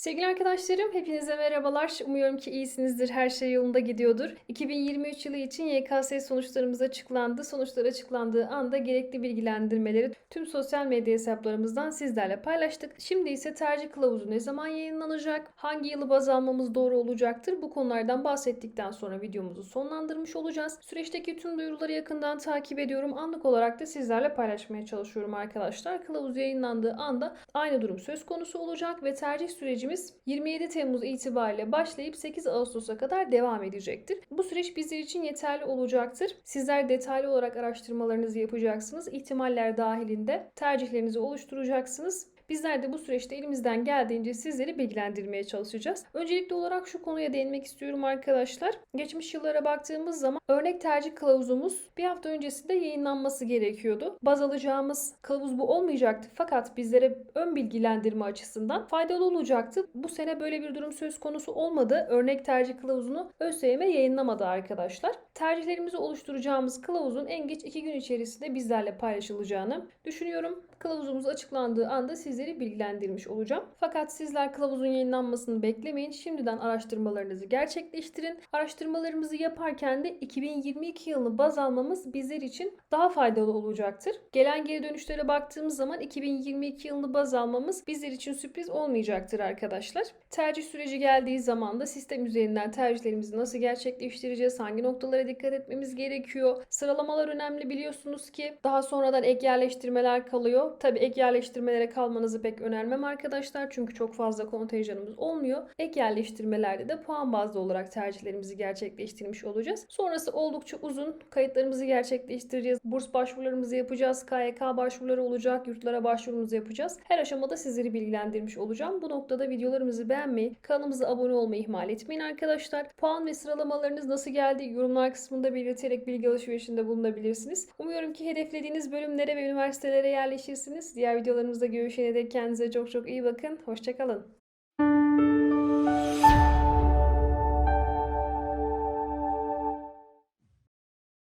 Sevgili arkadaşlarım, hepinize merhabalar. Umuyorum ki iyisinizdir, her şey yolunda gidiyordur. 2023 yılı için YKS sonuçlarımız açıklandı. Sonuçlar açıklandığı anda gerekli bilgilendirmeleri tüm sosyal medya hesaplarımızdan sizlerle paylaştık. Şimdi ise tercih kılavuzu ne zaman yayınlanacak, hangi yılı baz almamız doğru olacaktır bu konulardan bahsettikten sonra videomuzu sonlandırmış olacağız. Süreçteki tüm duyuruları yakından takip ediyorum. Anlık olarak da sizlerle paylaşmaya çalışıyorum arkadaşlar. Kılavuz yayınlandığı anda aynı durum söz konusu olacak ve tercih sürecimiz 27 Temmuz itibariyle başlayıp 8 Ağustos'a kadar devam edecektir. Bu süreç bizler için yeterli olacaktır. Sizler detaylı olarak araştırmalarınızı yapacaksınız. İhtimaller dahilinde tercihlerinizi oluşturacaksınız. Bizler de bu süreçte elimizden geldiğince sizleri bilgilendirmeye çalışacağız. Öncelikli olarak şu konuya değinmek istiyorum arkadaşlar. Geçmiş yıllara baktığımız zaman örnek tercih kılavuzumuz bir hafta öncesinde yayınlanması gerekiyordu. Baz alacağımız kılavuz bu olmayacaktı fakat bizlere ön bilgilendirme açısından faydalı olacaktı. Bu sene böyle bir durum söz konusu olmadı. Örnek tercih kılavuzunu ÖSYM yayınlamadı arkadaşlar. Tercihlerimizi oluşturacağımız kılavuzun en geç 2 gün içerisinde bizlerle paylaşılacağını düşünüyorum. Kılavuzumuz açıklandığı anda sizleri bilgilendirmiş olacağım. Fakat sizler kılavuzun yayınlanmasını beklemeyin. Şimdiden araştırmalarınızı gerçekleştirin. Araştırmalarımızı yaparken de 2022 yılını baz almamız bizler için daha faydalı olacaktır. Gelen geri dönüşlere baktığımız zaman 2022 yılını baz almamız bizler için sürpriz olmayacaktır arkadaşlar. Tercih süreci geldiği zaman da sistem üzerinden tercihlerimizi nasıl gerçekleştireceğiz, hangi noktalara dikkat etmemiz gerekiyor. Sıralamalar önemli biliyorsunuz ki daha sonradan ek yerleştirmeler kalıyor. Tabi ek yerleştirmelere kalmanızı pek önermem arkadaşlar çünkü çok fazla kontenjanımız olmuyor. Ek yerleştirmelerde de puan bazlı olarak tercihlerimizi gerçekleştirmiş olacağız. Sonrası oldukça uzun. Kayıtlarımızı gerçekleştireceğiz. Burs başvurularımızı yapacağız. KYK başvuruları olacak. Yurtlara başvurumuzu yapacağız. Her aşamada sizleri bilgilendirmiş olacağım. Bu noktada videolarımızı beğenmeyi, kanalımıza abone olmayı ihmal etmeyin arkadaşlar. Puan ve sıralamalarınız nasıl geldi yorumlar kısmında belirterek bilgi alışverişinde bulunabilirsiniz. Umuyorum ki hedeflediğiniz bölümlere ve üniversitelere yerleşirsiniz. Diğer videolarımızda görüşene dek kendinize çok çok iyi bakın. Hoşçakalın.